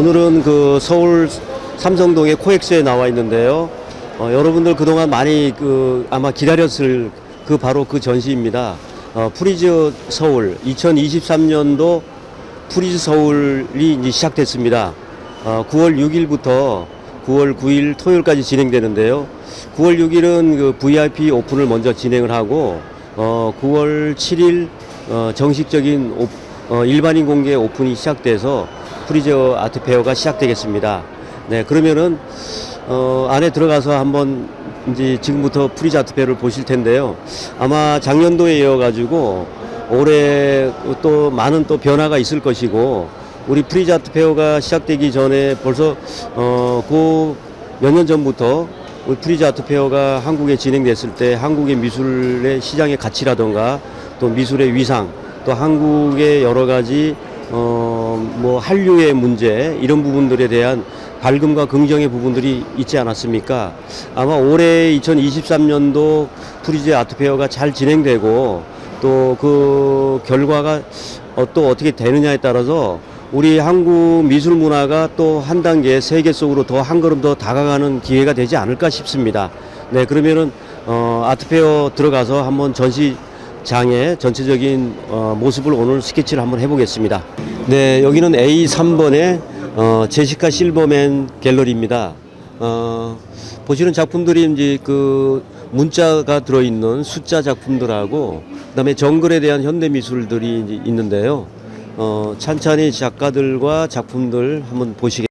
오늘은 그 서울 삼성동의 코엑스에 나와 있는데요. 어, 여러분들 그동안 많이 그 아마 기다렸을 그 바로 그 전시입니다. 어, 프리즈 서울 2023년도 프리즈 서울이 이제 시작됐습니다. 어, 9월 6일부터 9월 9일 토요일까지 진행되는데요. 9월 6일은 그 VIP 오픈을 먼저 진행을 하고 어, 9월 7일 어, 정식적인 오, 어, 일반인 공개 오픈이 시작돼서 프리즈 아트 페어가 시작되겠습니다. 네, 그러면은 어, 안에 들어가서 한번 이제 지금부터 프리즈 아트 페어를 보실 텐데요. 아마 작년도에 이어 가지고 올해 또 많은 또 변화가 있을 것이고 우리 프리즈 아트 페어가 시작되기 전에 벌써 어 그 몇 년 전부터 우리 프리즈 아트 페어가 한국에 진행됐을 때 한국의 미술의 시장의 가치라던가 또 미술의 위상 또 한국의 여러 가지 어 뭐 한류의 문제 이런 부분들에 대한 밝음과 긍정의 부분들이 있지 않았습니까? 아마 올해 2023년도 프리즈 아트 페어가 잘 진행되고 또 그 결과가 어, 또 어떻게 되느냐에 따라서 우리 한국 미술 문화가 또 한 단계 세계 속으로 더 한 걸음 더 다가가는 기회가 되지 않을까 싶습니다. 네, 그러면은 어, 아트페어 들어가서 한번 전시 장의 전체적인 어, 모습을 오늘 스케치를 한번 해보겠습니다. 네, 여기는 A3번의 어, 제시카 실버맨 갤러리입니다. 어, 보시는 작품들이 이제 그 문자가 들어있는 숫자 작품들하고 그다음에 정글에 대한 현대 미술들이 있는데요. 어, 찬찬히 작가들과 작품들 한번 보시겠.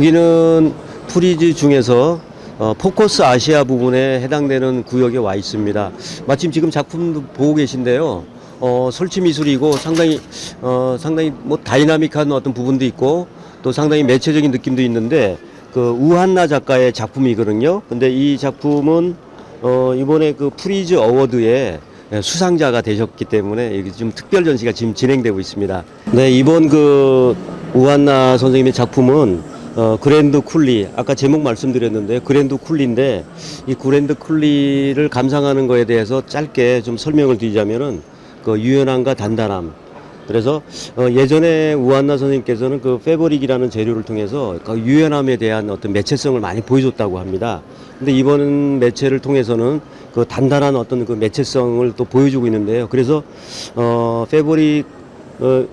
여기는 프리즈 중에서 어, 포커스 아시아 부분에 해당되는 구역에 와 있습니다. 마침 지금 작품도 보고 계신데요. 어, 설치 미술이고 상당히 어, 상당히 뭐 다이나믹한 어떤 부분도 있고 또 상당히 매체적인 느낌도 있는데 그 우한나 작가의 작품이거든요. 근데 이 작품은 어, 이번에 그 프리즈 어워드에 수상자가 되셨기 때문에 이게 지금 특별 전시가 지금 진행되고 있습니다. 네, 이번 그 우한나 선생님의 작품은 어, 그랜드 쿨리 아까 제목 말씀드렸는데 그랜드 쿨리인데 이 그랜드 쿨리를 감상하는 거에 대해서 짧게 좀 설명을 드리자면은 그 유연함과 단단함 그래서 어, 예전에 우한나 선생님께서는 그 패브릭이라는 재료를 통해서 그 유연함에 대한 어떤 매체성을 많이 보여줬다고 합니다. 근데 이번 매체를 통해서는 그 단단한 어떤 그 매체성을 또 보여주고 있는데요. 그래서 어, 패브릭 어,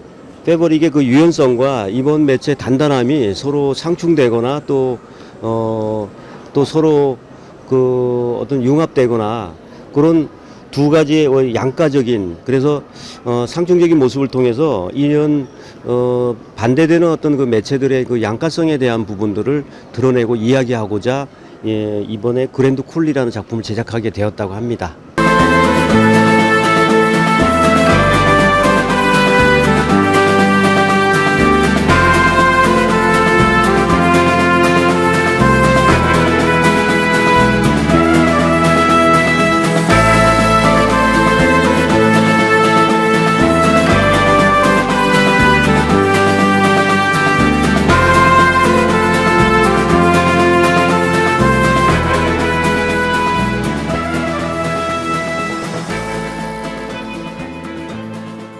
패브릭의 그 유연성과 이번 매체 단단함이 서로 상충되거나 또, 어, 또 서로 그 어떤 융합되거나 그런 두 가지의 양가적인 그래서 어, 상충적인 모습을 통해서 이런 어, 반대되는 어떤 그 매체들의 그 양가성에 대한 부분들을 드러내고 이야기하고자 예, 이번에 그랜드 쿨리라는 작품을 제작하게 되었다고 합니다.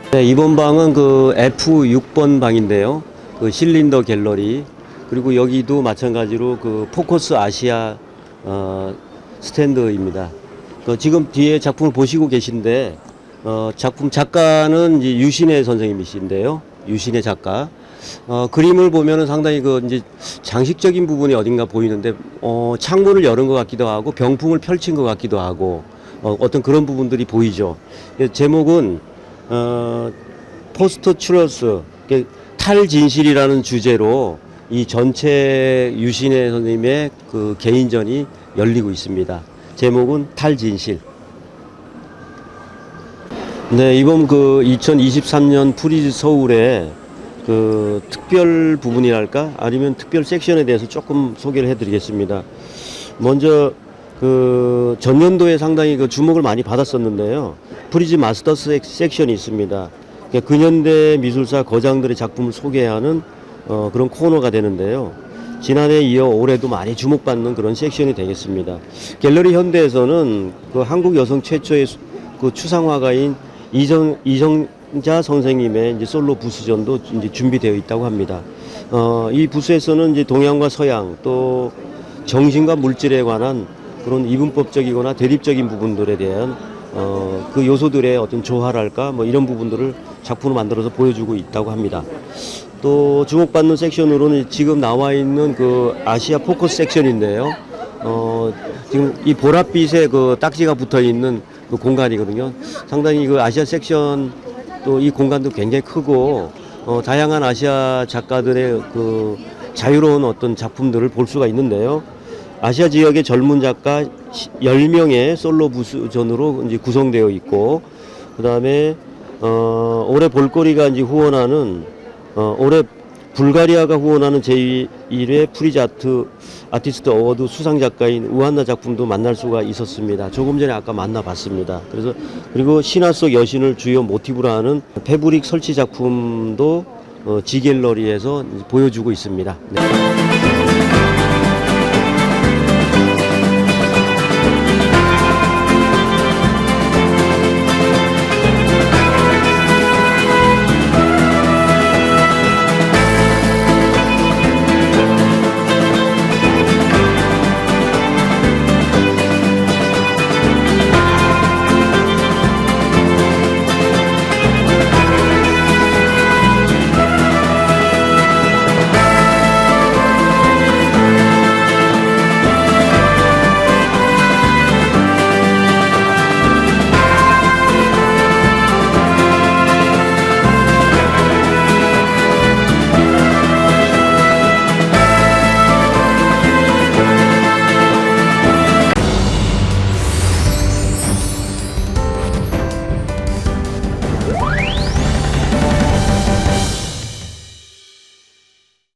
네, 이번 방은 그 F6번 방인데요. 그 실린더 갤러리 그리고 여기도 마찬가지로 그 포커스 아시아 어, 스탠드입니다. 그 지금 뒤에 작품을 보시고 계신데 어, 작품 작가는 이제 유신혜 선생님이신데요. 유신혜 작가. 어, 그림을 보면은 상당히 그 이제 장식적인 부분이 어딘가 보이는데 어, 창문을 열은 것 같기도 하고 병풍을 펼친 것 같기도 하고 어, 어떤 그런 부분들이 보이죠. 예, 제목은 어, 포스터 추러스 탈진실이라는 주제로 이 전체 유신혜 선생님의 그 개인전이 열리고 있습니다. 제목은 탈진실. 네, 이번 그 2023년 프리즈 서울의 그 특별 부분이랄까 아니면 특별 섹션에 대해서 조금 소개를 해드리겠습니다. 먼저 그 전년도에 상당히 그 주목을 많이 받았었는데요. 프리즈 마스터스 섹- 섹션이 있습니다. 그러니까 근현대 미술사 거장들의 작품을 소개하는 어, 그런 코너가 되는데요. 지난해 이어 올해도 많이 주목받는 그런 섹션이 되겠습니다. 갤러리 현대에서는 그 한국 여성 최초의 수- 그 추상화가인 이정 이정자 선생님의 이제 솔로 부스전도 이제 준비되어 있다고 합니다. 어, 이 부스에서는 이제 동양과 서양 또 정신과 물질에 관한 그런 이분법적이거나 대립적인 부분들에 대한 어, 그 요소들의 어떤 조화랄까 뭐 이런 부분들을 작품으로 만들어서 보여주고 있다고 합니다. 또 주목받는 섹션으로는 지금 나와 있는 그 아시아 포커스 섹션인데요. 어, 지금 이 보랏빛에 그 딱지가 붙어 있는 그 공간이거든요. 상당히 그 아시아 섹션 또 이 공간도 굉장히 크고 어, 다양한 아시아 작가들의 그 자유로운 어떤 작품들을 볼 수가 있는데요. 아시아 지역의 젊은 작가 10명의 솔로 부스전으로 이제 구성되어 있고 그다음에 어, 올해 볼거리가 이제 후원하는 어, 올해 불가리아가 후원하는 제1회 프리즈 아트 아티스트 어워드 수상 작가인 우한나 작품도 만날 수가 있었습니다. 조금 전에 아까 만나봤습니다. 그래서 그리고 신화 속 여신을 주요 모티브로 하는 패브릭 설치 작품도 어, 지갤러리에서 보여주고 있습니다. 네.